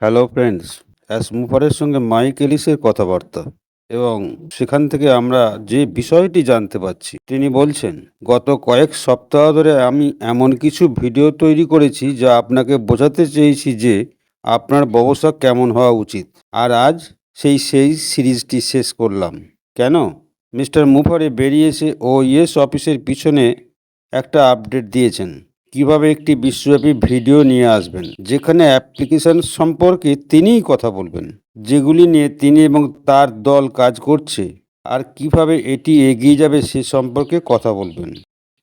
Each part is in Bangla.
হ্যালো ফ্রেন্ডস অ্যাসমুফারের সঙ্গে মাইক এলিসের কথাবার্তা এবং সেখান থেকে আমরা যে বিষয়টি জানতে পারছি, তিনি বলছেন, গত কয়েক সপ্তাহ ধরে আমি এমন কিছু ভিডিও তৈরি করেছি যা আপনাকে বোঝাতে চেয়েছি যে আপনার ব্যবসা কেমন হওয়া উচিত। আর আজ সেই সেই সিরিজটি শেষ করলাম। কেন? মিস্টার মুফারে বেরিয়ে এসে ও ইয়েস অফিসের পিছনে একটা আপডেট দিয়েছেন। কীভাবে একটি বিশ্বব্যাপী ভিডিও নিয়ে আসবেন, যেখানে অ্যাপ্লিকেশন সম্পর্কে তিনিই কথা বলবেন, যেগুলি নিয়ে তিনি এবং তার দল কাজ করছে, আর কীভাবে এটি এগিয়ে যাবে সে সম্পর্কে কথা বলবেন।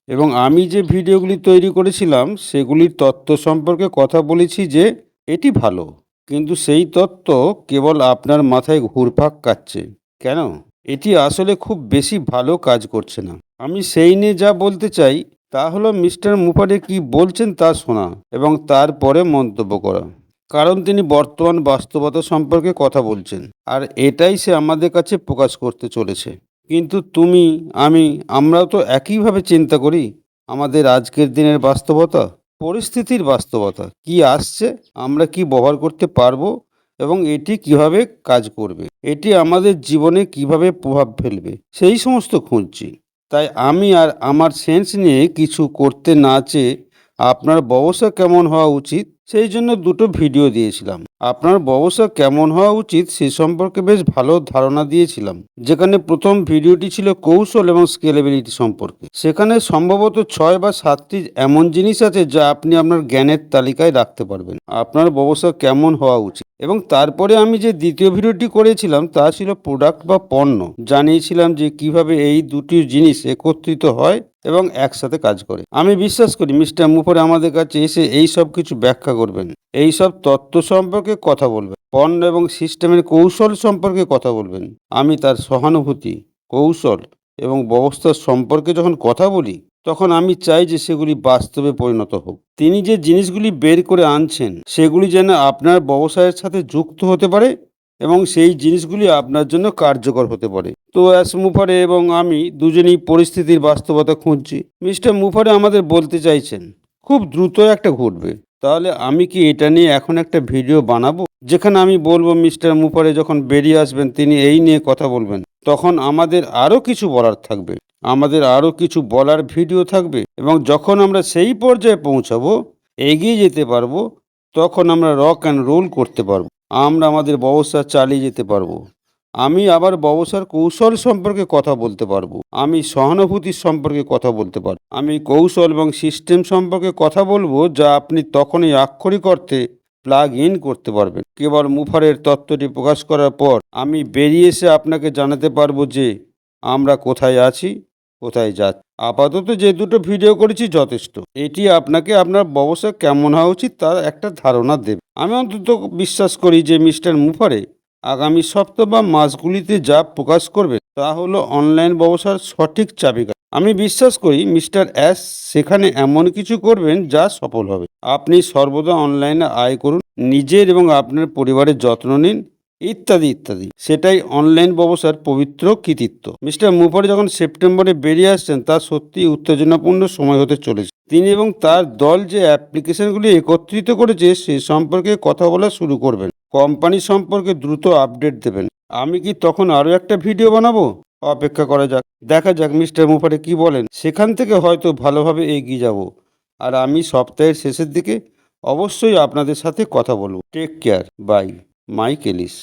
এবং আমি যে ভিডিওগুলি তৈরি করেছিলাম, সেগুলির তত্ত্ব সম্পর্কে কথা বলেছি যে এটি ভালো, কিন্তু সেই তত্ত্ব কেবল আপনার মাথায় ঘুরপাক কাচ্ছে কেন? এটি আসলে খুব বেশি ভালো কাজ করছে না। আমি সেই নিয়ে যা বলতে চাই তা হলো মিস্টার মুফারে কি বলছেন তা শোনা এবং তারপরে মন্তব্য করা। কারণ তিনি বর্তমান বাস্তবতা সম্পর্কে কথা বলছেন, আর এটাই সে আমাদের কাছে প্রকাশ করতে চলেছে। কিন্তু তুমি, আমি, আমরাও তো একইভাবে চিন্তা করি, আমাদের আজকের দিনের বাস্তবতা, পরিস্থিতির বাস্তবতা, কি আসছে, আমরা কি ব্যবহার করতে পারব, এবং এটি কীভাবে কাজ করবে, এটি আমাদের জীবনে কীভাবে প্রভাব ফেলবে, সেই সমস্ত খুঁজছি। তাই আমি আর আমার সেন্স নিয়ে কিছু করতে না চেয়ে আপনার ব্যবসা কেমন হওয়া উচিত? সেই জন্য দুটো ভিডিও দিয়েছিলাম। আপনার ব্যবসা কেমন হওয়া উচিত সে সম্পর্কে বেশ ভালো ধারণা দিয়েছিলাম। যেখানে প্রথম ভিডিওটি ছিল কৌশল এবং স্কেলেবিলিটি সম্পর্কে। সেখানে সম্ভবত ছয় বা সাতটি এমন জিনিস আছে যা আপনি আপনার জ্ঞানের তালিকায় রাখতে পারবেন। আপনার ব্যবসা কেমন হওয়া উচিত? এবং তারপরে আমি যে দ্বিতীয় ভিডিওটি করেছিলাম তা ছিল প্রোডাক্ট বা পণ্য। জানিয়েছিলাম যে কীভাবে এই দুটি জিনিস একত্রিত হয়। এবং একসাথে কাজ করে। আমি বিশ্বাস করি মিস্টার মুফরে আমাদের কাছে এসে এই সব কিছু ব্যাখ্যা করবেন। এই সব তত্ত্ব সম্পর্কে কথা বলবেন। পণ্য এবং সিস্টেমের কৌশল সম্পর্কে কথা বলবেন। আমি তার সহানুভূতি, কৌশল এবং ব্যবস্থা সম্পর্কে যখন কথা বলি, তখন আমি চাই যে সেগুলি বাস্তবে পরিণত হোক। তিনি যে জিনিসগুলি বের করে আনছেন, সেগুলি যেন আপনার ব্যবসায়ের সাথে যুক্ত হতে পারে এবং সেই জিনিসগুলি আপনার জন্য কার্যকর হতে পারে। তো অ্যাস মুফারে এবং আমি দুজনেই পরিস্থিতির বাস্তবতা খুঁজছি। মিস্টার মুফারে আমাদের বলতে চাইছেন, খুব দ্রুত একটা ঘটবে। তাহলে আমি কি এটা নিয়ে এখন একটা ভিডিও বানাবো? যেখানে আমি বলব, মিস্টার মুফারে যখন বেরিয়ে আসবেন, তিনি এই নিয়ে কথা বলবেন। তখন আমাদের আরও কিছু বলার থাকবে। আমাদের আরও কিছু বলার ভিডিও থাকবে। এবং যখন আমরা সেই পর্যায়ে পৌঁছাবো, এগিয়ে যেতে পারব, তখন আমরা রক অ্যান্ড রোল করতে পারব। আমরা আমাদের ব্যবসা চালিয়ে যেতে পারব। আমি আবার ব্যবসার কৌশল সম্পর্কে কথা বলতে পারব। আমি সহানুভূতির সম্পর্কে কথা বলতে পারব। আমি কৌশল এবং সিস্টেম সম্পর্কে কথা বলব যা আপনি তখনই আক্ষরিক অর্থে প্লাগ ইন করতে পারবেন। কেবল মুফারের তত্ত্বটি প্রকাশ করার পর আমি বেরিয়ে এসে আপনাকে জানাতে পারব যে আমরা কোথায় আছি, কোথায় যাচ্ছি। আপাতত যে দুটো ভিডিও করেছি যথেষ্ট। এটি আপনাকে আপনার ব্যবসা কেমন হওয়া উচিত তার একটা ধারণা দেবে। আমি অন্তত বিশ্বাস করি যে মিস্টার মুফারে আগামী সপ্তাহ বা মাসগুলিতে যা প্রকাশ করবে তা হলো অনলাইন ব্যবসার সঠিক চাবিকাঠি। আমি বিশ্বাস করি মিস্টার অ্যাস সেখানে এমন কিছু করবেন যা সফল হবে। আপনি সর্বদা অনলাইনে আয় করুন, নিজের এবং আপনার পরিবারের যত্ন নিন ইত্যাদি ইত্যাদি। সেটাই অনলাইন ব্যবসার পবিত্র কৃতিত্ব। মিস্টার মুফারি যখন সেপ্টেম্বরে বেরিয়ে আসছেন, তা সত্যি উত্তেজনাপূর্ণ সময় হতে চলেছে। তিনি এবং তার দল যে অ্যাপ্লিকেশনগুলি একত্রিত করেছে, সে সম্পর্কে কথা বলা শুরু করবেন। কোম্পানি সম্পর্কে দ্রুত আপডেট দেবেন। আমি কি তখন আরও একটা ভিডিও বানাবো? অপেক্ষা করা যাক। দেখা যাক মিস্টার মুফারে কি বলেন। সেখান থেকে হয়তো ভালোভাবে এগিয়ে যাব। আর আমি সপ্তাহের শেষের দিকে অবশ্যই আপনাদের সাথে কথা বলব। Take care. Bye. Mike Ellis